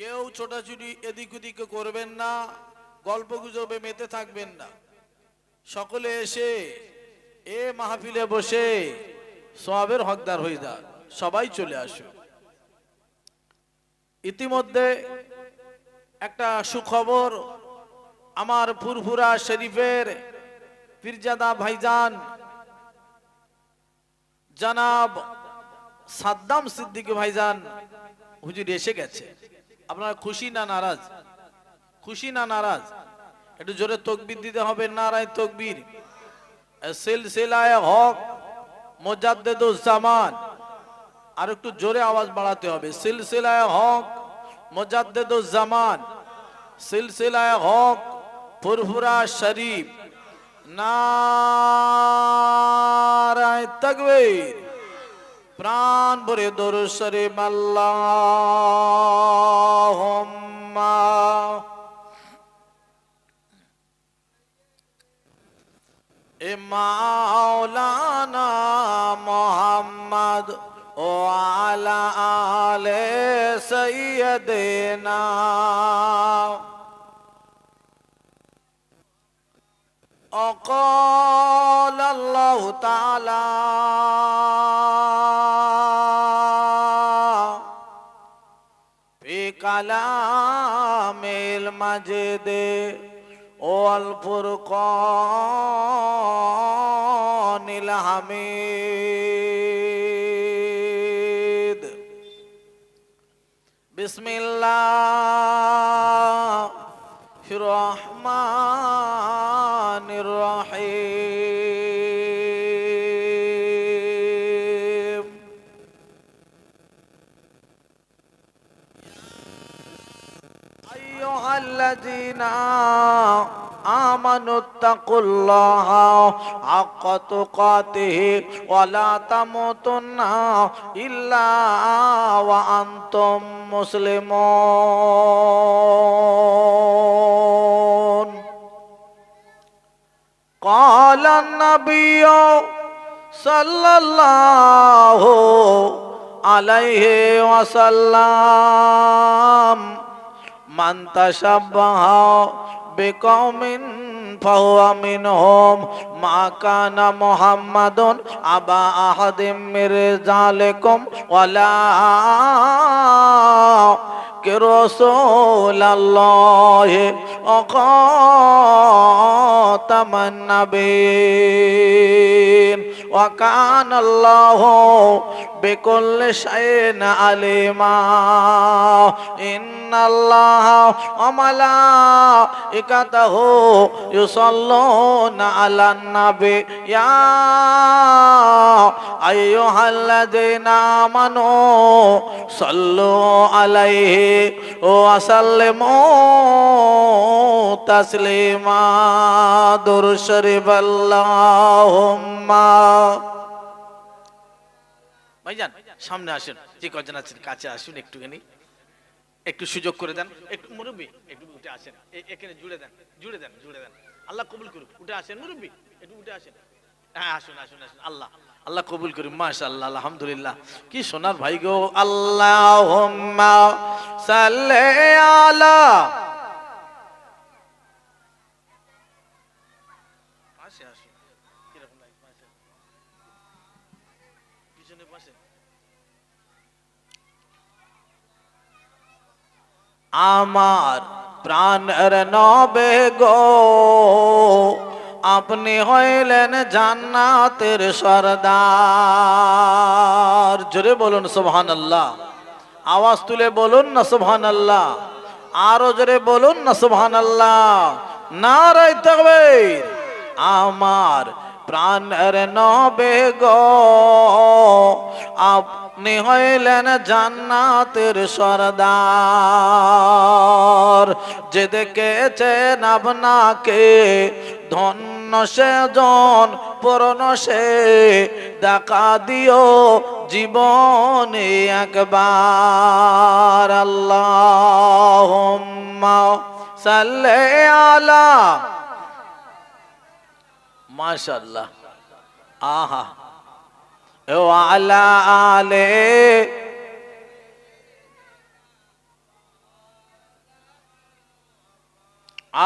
কেউ ছোটাছুটি এদিক ওদিক করবেন না, গল্প গুজবে মেতে থাকবেন না। সকলে এসে এ মাহফিলে বসে সবের হকদার হয়ে যান, সবাই চলে আসুন। ইতিমধ্যে একটা সুখবর, আমার ফুরফুরা শরীফের পীরজাদা ভাইজান জানাব সাদ্দাম সিদ্দিকী ভাইজান হুজুর এসে গেছে। আপনারা খুশি না নারাজ? খুশি না নারাজ? একটু জোরে তকবির দিতে হবে, নারায় তকবির। সিলসিলায় হক মোজাদ্দেদুজ্জামান আর একটু জোরে আওয়াজ বাড়াতে হবে। সিলসিলায় হক মোজাদ্দেদুজ্জামান সিলসিলায় হক, ফুরফুরা শরীফ। নারায় তকবীর। প্রাণ ভরে দরুদ শরীফ আল্লাহুম্মা এ মাওলানা মোহাম্মদ ও আলা আলে সৈয়দেনা وقال الله تعالى কালামের মাঝে দে ও অল্পর নীল হামিদ। বিসমিল্লাহ। الذين آمنوا اتقوا الله حق تقاته ولا تموتن إلا وأنتم مسلمون قال النبي صلى الله عليه وسلم من تشبه بقوم فهو منهم ما كان محمد أبا أحد من رجالكم ولا رسول الله وخاتم النبيين وكان الله بكل شيء عليما إن الله وملائكته يصلون على النبي يا أيها الذين آمنوا صلوا عليه وسلموا تسليما در شريف اللهم ভাইজান, সামনে আসুন। যে কজন আছেন, কাছে আসুন একটুখানি। একটু সুযোগ করে দেন। একটু মুরব্বী, একটু উঠে আসেন। এখানে জুড়ে দেন জুড়ে দেন জুড়ে দেন। আল্লাহ কবুল করুক। উঠে আসেন মুরব্বী, একটু উঠে আসেন। হ্যাঁ আসুন আসুন আসুন। আল্লাহ আল্লাহ কবুল করুন মাশাআল্লাহ, আলহামদুলিল্লাহ। কি সোনার ভাই গো? আল্লাহুম্মা সাল্লি আলা আমার প্রাণের নবে গো। আপনি হইলেন জান্নাতের সর্দার। জোরে বলুন সুবহান আল্লাহ আওয়াজ তুলে বলুন না সুবহান আল্লাহ আরও জোরে বলুন না সুবহান আল্লাহ নারাই তাকবীর। আমার প্রাণের নবে গো। আপনি হইলেন জান্নাতের সর্দার। যে দেখেছেন আপনাকে ধন্য সে জন পূর্ণ সে। দেখা দিও জীবনে একবার। আল্লাহ সাল্লে আলা মাশাল্লাহ আহা। ও আলা আলে।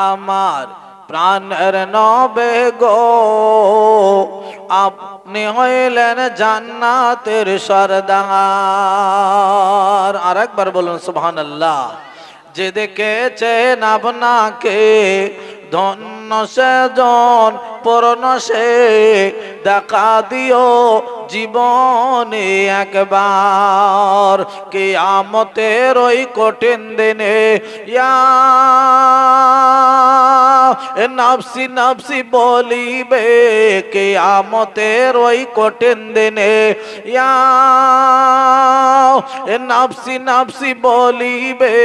আমার প্রাণের নবে গো, আপনি হইলেন জান্নাতের সরদার। আর একবার বলুন সুবহান আল্লাহ যে দেখেছেন আপনাকে, ধন্য সেজন পূর্ণ সে দেখা দিও জীবনে একবার। কে আমতের ওই কঠিন দিনে ইয়া নাফসি নাফসি বলিবে কে আমতের ওই কঠিন দিনে। নাফসি নাফসি বলিবে,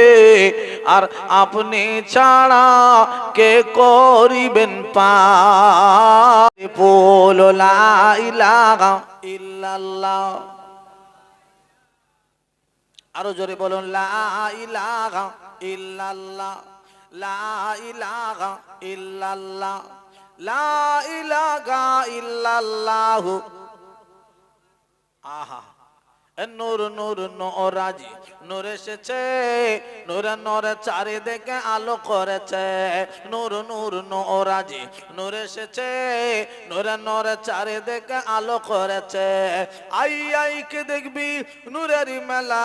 আর আপনি ছাড়া কে করিবেন পা বলো লা ইলাহা ইল্লাল্লাহ। আরও জোরে বলুন, লা ইলাহা ইল্লাল্লাহ। লা লা আহা নূর নূর নরাজি নূর এসেছে, নূর নূর চারিদিকে আলো করেছে। নূর নূর নরাজি নূর এসেছে, নূর নূর চারিদিকে আলো করেছে। আই আই, কে দেখবি নূরেরই মেলা?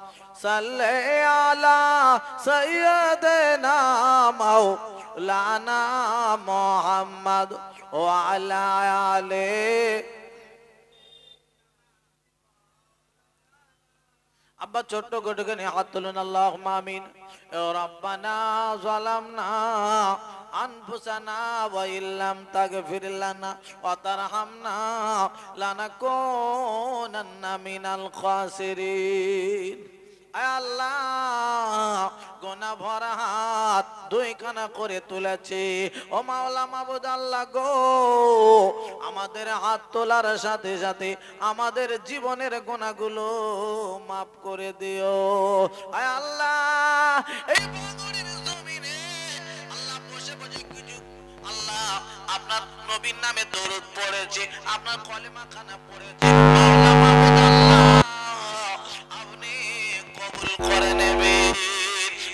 সাল্লি আলা সাইয়্যিদিনা মাওলানা মুহাম্মদ ওয়া আলা আব্বা ছোট্ট গোটকে নিয়ে হাত তুলুন আল্লাহ মামিন রব্বানা জালামনা আনফুসানা ওয়া ইল্লাম তাগফির লানা মিনাল খাসিরিন। দুইখানা করে তুলেছি। ও গো, আমাদের হাত তোলার সাথে সাথে আমাদের জীবনের গোনাগুলো মাফ করে দিও। আয় আল্লাহ আল্লাহ বসে বসে আল্লাহ আপনার নবীর নামে দরুদ পড়েছে, আপনার কলেমা খানা পড়েছে আল্লাহ। করে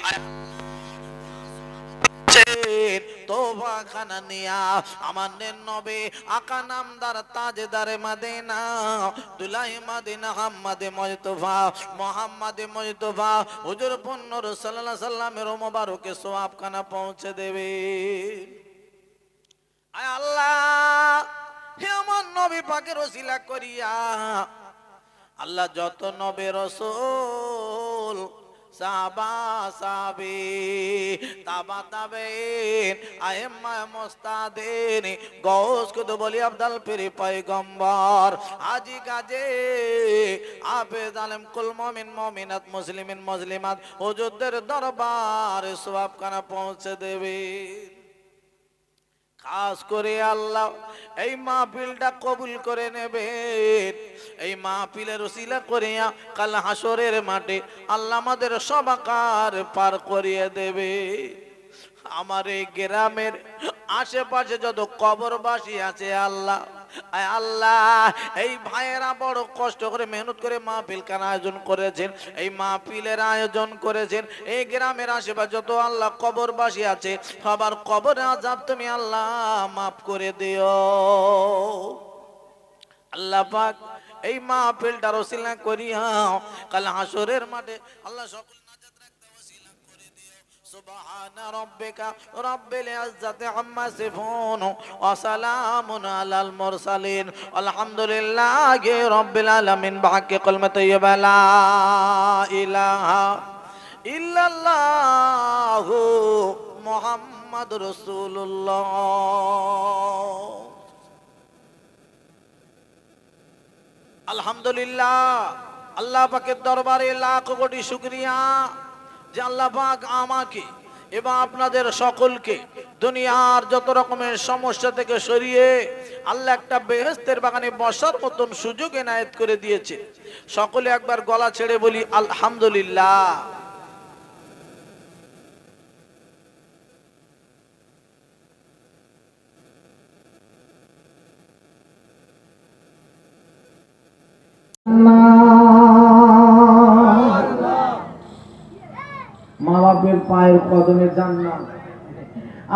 আর তোবা খানা নিয়া আমার নবে আকা নামদার মাদিনা, দুলাই মাদিনা, হাম্মাদে হুজুর সাল্লাল্লাহু সাল্লামের মোবারকে সোয়াব খানা পৌঁছে দেবে। আল্লাহ, হে আমার নবী পাকের ওসিলা করিয়া আল্লাহ যত নবে রসুল সাবা সাবি আজি কাজে কুল মমিন, মমিনাত, মুসলিমিন, মুসলিমাত, হুজুরদের দরবার সওয়াব খানা পৌঁছে দেবে। খাস করে আল্লাহ। এই মাহফিলটা কবুল করে নেবেন। এই মাহফিলের ওসিলা করিয়া কাল হাসরের মাঠে আল্লাহ আমাদের সবাকার পার করিয়ে দেবে। আমার এই গ্রামের আশেপাশে যত কবরবাসী আছে আল্লাহ আল্লাহ, এই ভাইয়েরা বড় কষ্ট করে মেহনত করে মাহফিল কার আয়োজন করেছেন? এই মাহফিলের আয়োজন করেছেন। এই গ্রামের আশেপাশে যত আল্লাহ কবরবাসী আছে, সবার কবর আজাব তুমি আল্লাহ মাফ করে দিও। আল্লাহ পাক, এই মাহফিলটা রসিলা করিয়া কাল হাসরের মাঠে আল্লাহ সকল দিও সুবহান রাব্বিকা, রাব্বিল ইজ্জাতি আম্মা সিফুন, ওয়া সালামুন আলাল মুরসালিন। আলহামদুলিল্লাহি রাব্বিল আলামিন। বাকি কলমে তাইয়্যিবা লা ইলাহা ইল্লাল্লাহু মুহাম্মাদুর রাসূলুল্লাহ। আলহামদুলিল্লাহ, আল্লাহ পাকের দরবারে লাখ কোটি শুক্রিয়া। যে আল্লাহ পাক আমাকে এবং আপনাদের সকলকে দুনিয়ার যত রকমের সমস্যা থেকে সরিয়ে আল্লাহ একটা বেহেস্তের বাগানে বসার মতন সুযোগ এনায়েত করে দিয়েছে। সকলে একবার গলা ছেড়ে বলি, আলহামদুলিল্লাহ। মা বাপের পায়ের কদমে জান্নাত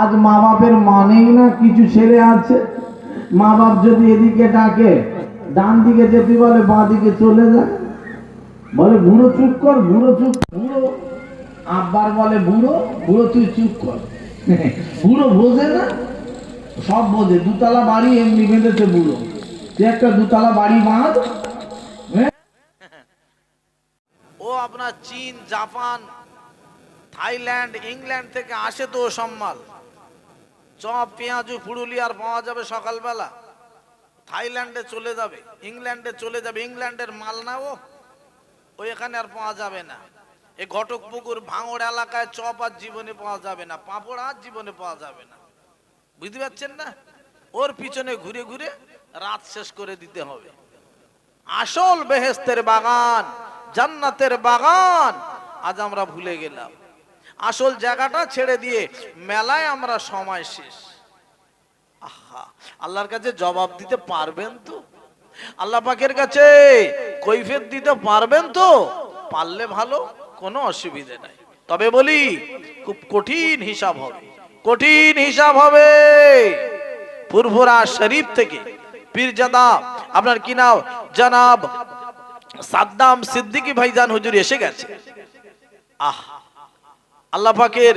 আজ মা বাপের মানেই না কিছু ছেলে আছে। মা বাপ যদি এদিকে ডাকে, ডান দিকে যেতে বলে, বাঁ দিকে চলে যায়। বলে, বুড়ো, চুপ কর, বুড়ো, চুপ, বুড়ো। আব্বার বলে, বুড়ো বুড়ো, তুই চুপ কর। বুড়ো বোঝে না, সব বোঝে। দুতলা বাড়ি এমনি বেঁধেছে বুড়ো। তুই একটা দুতলা বাড়ি বাঁধ হ্যাঁ? ও আপনার চীন, জাপান থাইল্যান্ড, ইংল্যান্ড থেকে আসে তো সব মাল চপ, পেঁয়াজু পুরুলিয়ার পাওয়া যাবে সকালবেলা। থাইল্যান্ডে চলে যাবে, ইংল্যান্ডে চলে যাবে, ইংল্যান্ডের মাল না ও। এখানে আর পাওয়া যাবে না। এই ঘটক পুকুর ভাঙড় এলাকায় চপ আর জীবনে পাওয়া যাবে না, পাঁপড় আর জীবনে পাওয়া যাবে না। বুঝতে পারছেন না? ওর পিছনে ঘুরে ঘুরে রাত শেষ করে দিতে হবে। আসল বেহেস্তের বাগান, জান্নাতের বাগান, আজ আমরা ভুলে গেলাম। আসল জায়গাটা ছেড়ে দিয়ে মেলায় আমরা সময় শেষ। আহা, আল্লাহর কাছে জবাব দিতে পারবেন তো? আল্লাহ পাকের কাছে কৈফিয়ত দিতে পারবেন তো? পারলে ভালো, কোনো অসুবিধে নাই। তবে বলি, খুব কঠিন হিসাব হবে। কঠিন হিসাব হবে। ফুরফুরা শরীফ থেকে পীরজাদা, আপনার কি নাম? জনাব সাদ্দাম সিদ্দিকী ভাইজান হুজুর এসে গেছে। আহ আল্লাহ পাকের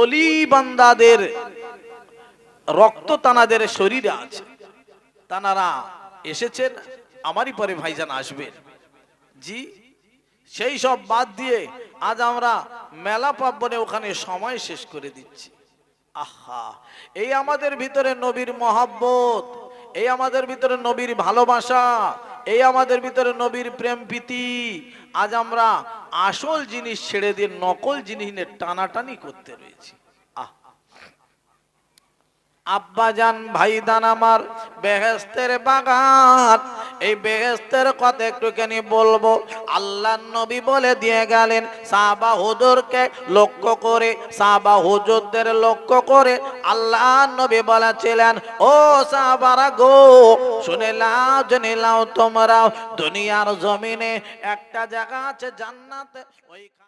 অলি বান্দাদের রক্ত তানাদের শরীরে আছে। তানারা এসেছেন, আমারই পরে ভাইজান আসবেন জি, সেই সব বাদ দিয়ে আজ আমরা মেলা পার্বণে ওখানে সময় শেষ করে দিচ্ছি। আহা, এই আমাদের ভিতরে নবীর মহাব্বত, এই আমাদের ভিতরে নবীর ভালোবাসা এই আমাদের ভিতরে নবীর প্রেম প্রীতি আজ আমরা আসল জিনিস ছেড়ে দিয়ে নকল জিনিস নিয়ে টানাটানি করতে রয়েছি। আব্বাজান ভাইদান আমার বেহেস্তের বাগান এই বেহেস্তের কথা একটুখানি বলব। আল্লাহ নবী বলে দিয়ে গেলেন সাবা হুজুরকে লক্ষ্য করে সাবা হুজুরদের লক্ষ্য করে আল্লাহ নবী বলেছিলেন, ও সাবারা গো, শুনে লাও জেনে লাও তোমরাও, দুনিয়ার জমিনে একটা জায়গা আছে জান্নাত, ওইখানে